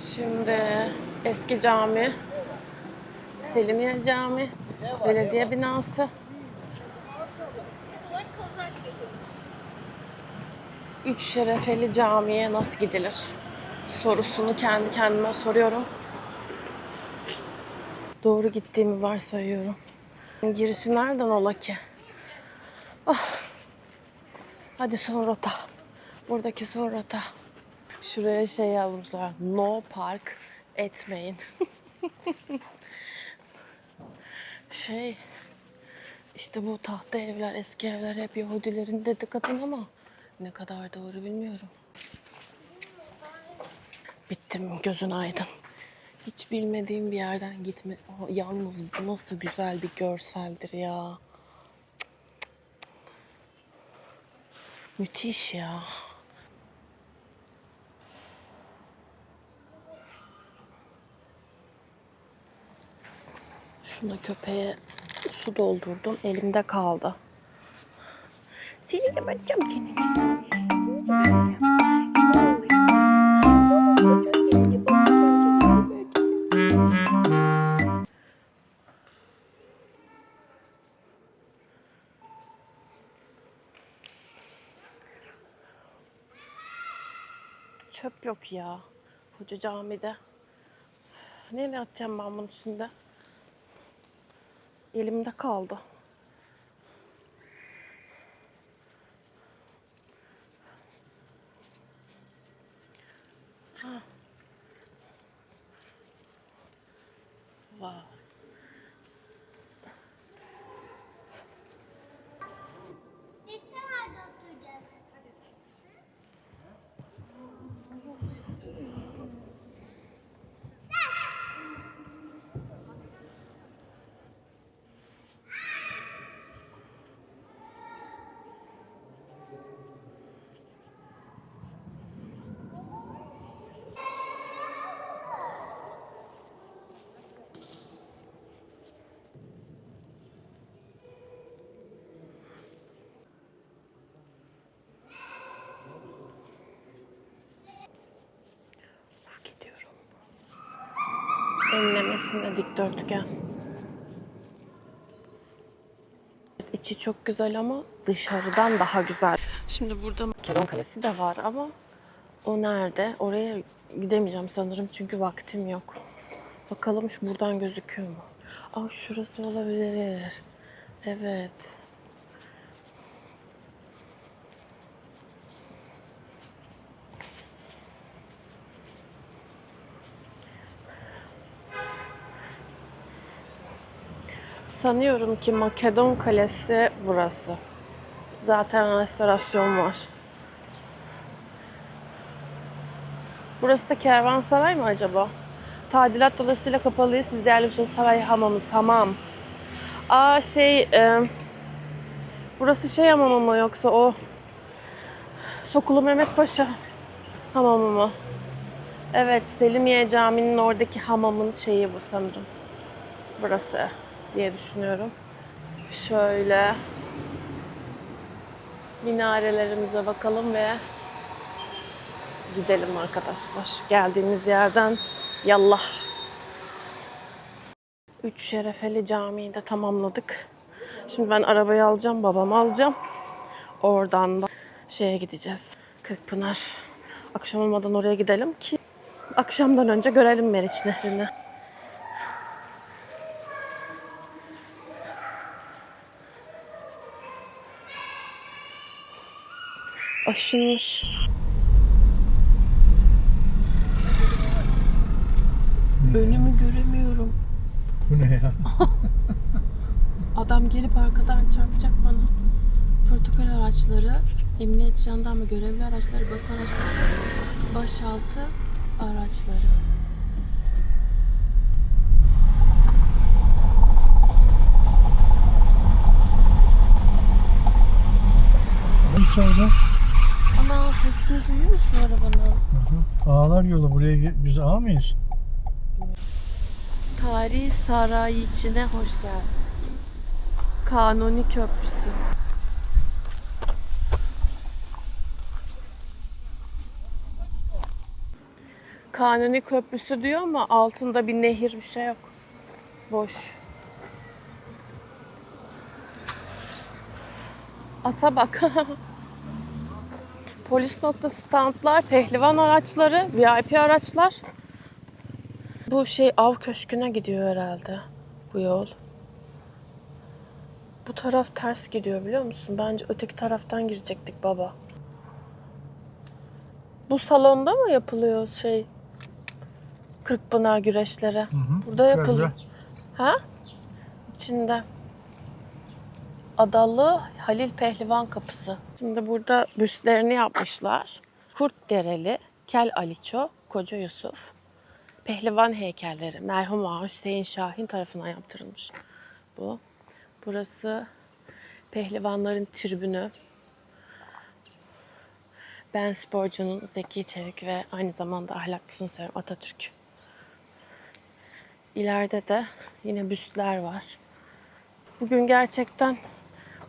Şimdi eski cami, Selimiye Cami, belediye binası. Üç şerefeli camiye nasıl gidilir? Sorusunu kendi kendime soruyorum. Doğru gittiğimi varsayıyorum. Girişi nereden ola ki? Ah. Hadi son rota. Buradaki son rota. Şuraya şey yazmışlar. No park etmeyin. şey işte bu tahta evler, eski evler hep Yahudilerin dedikatın ama ne kadar doğru bilmiyorum. Bittim gözün aydın. Hiç bilmediğim bir yerden gitme. Aa, yalnız bu nasıl güzel bir görseldir ya. Müthiş ya. Şuna köpeğe su doldurdum. Elimde kaldı. Seni. Seni geberteceğim. Çöp yok ya. Koca camide. Nereye atacağım ben bunu şimdi? Elimde kaldı. Enlemesine dikdörtgen. İçi çok güzel ama dışarıdan daha güzel. Şimdi burada Makedon Kalesi de var ama o nerede? Oraya gidemeyeceğim sanırım çünkü vaktim yok. Bakalım şu buradan gözüküyor mu? Aa şurası olabilir. Evet. Sanıyorum ki Makedon Kalesi burası. Zaten restorasyon var. Burası da kervansaray mı acaba? Tadilat dolayısıyla kapalıyız. Siz değerli bir şey saray hamamız. Hamam. Aa şey... e, burası şey hamamı mı yoksa o... Sokulu Mehmet Paşa hamamı mı? Evet Selimiye Camii'nin oradaki hamamın şeyi bu sanırım. Burası diye düşünüyorum. Şöyle minarelerimize bakalım ve gidelim arkadaşlar. Geldiğimiz yerden yallah. Üç şerefeli camiyi de tamamladık. Şimdi ben arabayı alacağım, babamı alacağım. Oradan da şeye gideceğiz. Kırkpınar. Akşam olmadan oraya gidelim ki akşamdan önce görelim Meriç Nehri'ni. Aşınmış. Önümü göremiyorum. Bu ne ya? Adam gelip arkadan çarpacak bana. Protokol araçları, emniyet jandarma görevli araçları, basın araçları, başaltı araçları. Ağlar yolu buraya biz ağa mıyız? Tarihi saray içine hoş geldin. Kanuni Köprüsü. Kanuni Köprüsü diyor ama altında bir nehir bir şey yok. Boş. Ata bak. Polis noktası standlar, pehlivan araçları, VIP araçlar. Bu şey av köşküne gidiyor herhalde bu yol. Bu taraf ters gidiyor biliyor musun? Bence öteki taraftan girecektik baba. Bu salonda mı yapılıyor şey? Kırkpınar güreşleri. Hı hı. Burada yapılıyor. Ha? İçinde. Adalı Halil Pehlivan Kapısı. Şimdi burada büstlerini yapmışlar. Kurt Dereli, Kel Aliço, Koca Yusuf. Pehlivan heykelleri. Merhum Ağa Hüseyin Şahin tarafından yaptırılmış. Bu. Burası pehlivanların tribünü. Ben sporcunun Zeki Çevik ve aynı zamanda ahlaklısını severim Atatürk. İleride de yine büstler var. Bugün gerçekten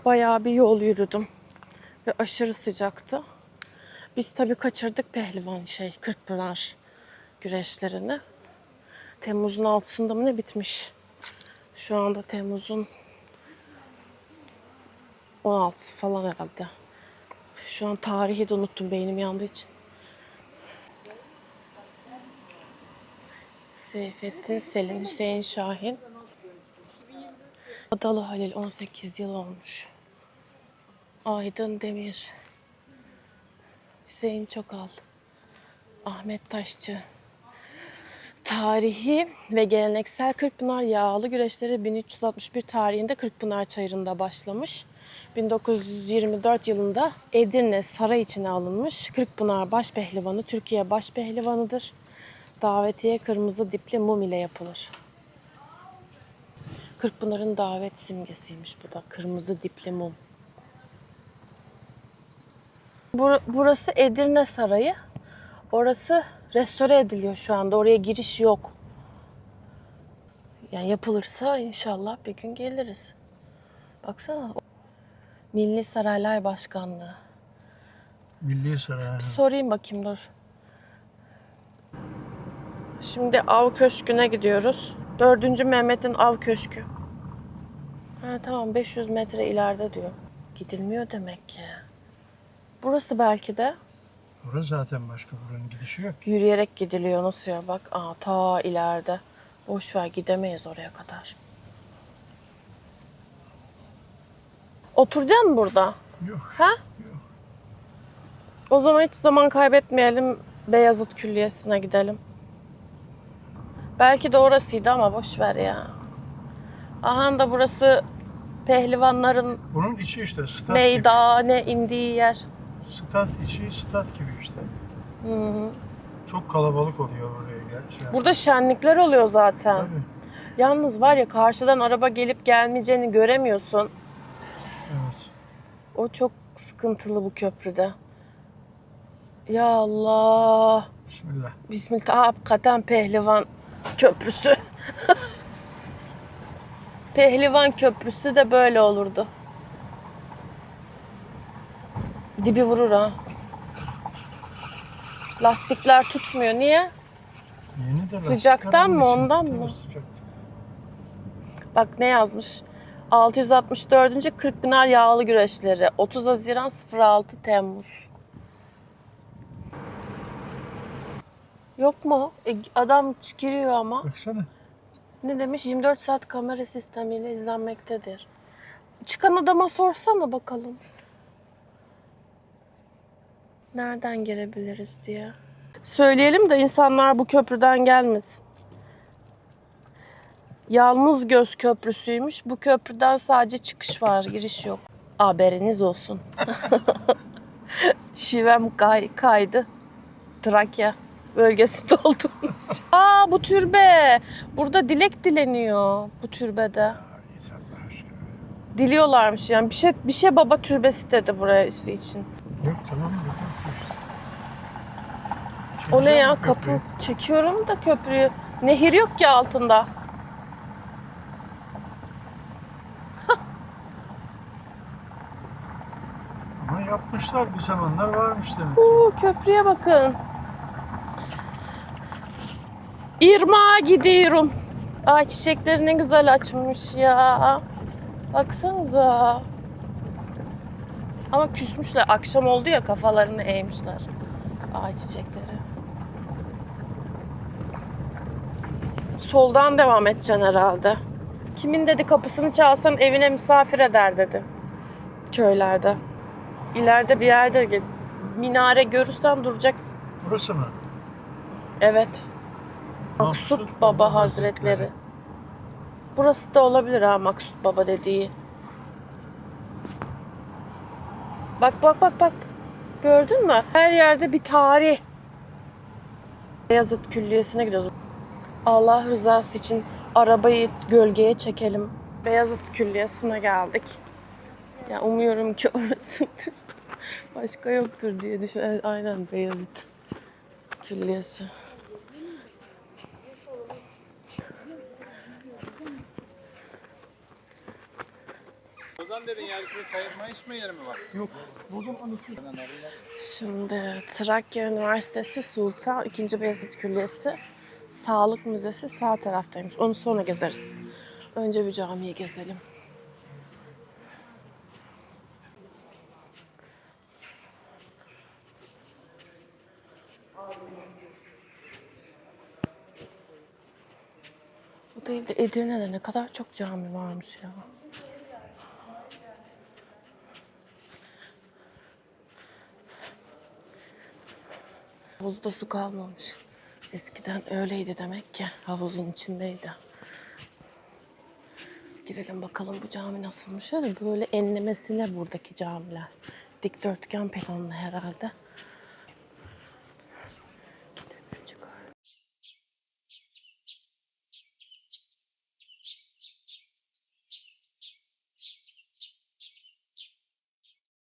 bayağı bir yol yürüdüm ve aşırı sıcaktı. Biz tabii kaçırdık pehlivan şey Kırkpınar güreşlerini. Temmuz'un altısında mı ne bitmiş? Şu anda Temmuz'un 16'sı falan herhalde. Şu an tarihi de unuttum beynim yandığı için. Seyfettin Selim, Hüseyin Şahin. Adalı Halil 18 yıl olmuş. Aydın Demir. Hüseyin Çokal. Ahmet Taşçı. Tarihi ve geleneksel Kırkpınar yağlı güreşleri 1361 tarihinde Kırkpınar Çayırı'nda başlamış. 1924 yılında Edirne Saray içine alınmış. Kırkpınar Başpehlivanı Türkiye Başpehlivanıdır. Davetiye kırmızı dipli mum ile yapılır. Kırkpınar'ın davet simgesiymiş bu da. Kırmızı dipli mum. Bur- Burası Edirne Sarayı. Orası restore ediliyor şu anda. Oraya giriş yok. Yani yapılırsa inşallah bir gün geliriz. Baksana. Milli Saraylar Başkanlığı. Milli Saray. Sorayım bakayım dur. Şimdi av köşküne gidiyoruz. Dördüncü Mehmet'in av köşkü. Ha tamam 500 metre ileride diyor. Gidilmiyor demek ki. Burası belki de Orası zaten başka buranın gidişi yok. yürüyerek gidiliyor. Nasıl ya bak. Aa ta ileride. Boş ver gidemeyiz oraya kadar. Oturacaksın burada? Yok. Ha? O zaman hiç zaman kaybetmeyelim. Beyazıt Külliyesi'ne gidelim. Belki de orasıydı ama boş ver ya. Aha da burası pehlivanların Bunun içi işte stat gibi. meydane indiği yer. Stat içi stat gibi işte. Hı hı. Çok kalabalık oluyor buraya gel. Şey Burada şenlikler oluyor zaten. Tabii. Yalnız var ya karşıdan araba gelip gelmeyeceğini göremiyorsun. Evet. O çok sıkıntılı bu köprüde. Ya Allah. Bismillah. Bismillah. Hakikaten pehlivan köprüsü. pehlivan köprüsü de böyle olurdu. Dibi vurur ha. Lastikler tutmuyor. Niye? Yeni de Sıcaktan mı, için. ondan Tabii mı? Bak ne yazmış? 664. Kırkpınar Yağlı Güreşleri. 30 Haziran 06 Temmuz. Yok mu? E, adam giriyor ama. Baksana. Ne demiş? 24 saat kamera sistemiyle izlenmektedir. Çıkan adama sorsana bakalım. Nereden girebiliriz diye. Söyleyelim de insanlar bu köprüden gelmesin. Yalnız Göz Köprüsü'ymüş. Bu köprüden sadece çıkış var, giriş yok. Haberiniz olsun. Şivem kay, kaydı. Trakya bölgesinde olduğumuz için. Aa bu türbe. Burada dilek dileniyor bu türbede. Diliyorlarmış yani. Bir şey bir şey baba türbesi dedi buraya işte için. Yok tamam yok. O ne ya kapı çekiyorum da köprüyü. Nehir yok ki altında. Ama yapmışlar bir zamanlar varmış demek. Oo, köprüye bakın. İrmağa gidiyorum. Ay çiçekleri ne güzel açmış ya. Baksanıza. Ama küsmüşler. Akşam oldu ya kafalarını eğmişler. Ay çiçekleri. Soldan devam edeceksin herhalde. Kimin dedi kapısını çalsan evine misafir eder dedi. Köylerde. İleride bir yerde minare görürsen duracaksın. Burası mı? Evet. Maksut Baba Hazretleri. Burası da olabilir ha Maksut Baba dediği. Bak bak bak bak. Gördün mü? Her yerde bir tarih. Beyazıt Külliyesi'ne gidiyoruz. Allah rızası için arabayı gölgeye çekelim. Beyazıt Külliyesi'ne geldik. Ya umuyorum ki orasıdır. Başka yoktur diye düşün. Evet, aynen Beyazıt Külliyesi. Ozan dedin yani şu kayırma içme yeri mi var? Yok. Bozum anlatıyor. Şimdi Trakya Üniversitesi Sultan II. Beyazıt Külliyesi Sağlık Müzesi sağ taraftaymış. Onu sonra gezeriz. Önce bir camiyi gezelim. Bu değil de Edirne'de ne kadar çok cami varmış ya. Havuzda su kalmamış. Eskiden öyleydi demek ki. Havuzun içindeydi. Girelim bakalım bu cami nasılmış. Öyle böyle enlemesine buradaki camiler. Dikdörtgen planlı herhalde.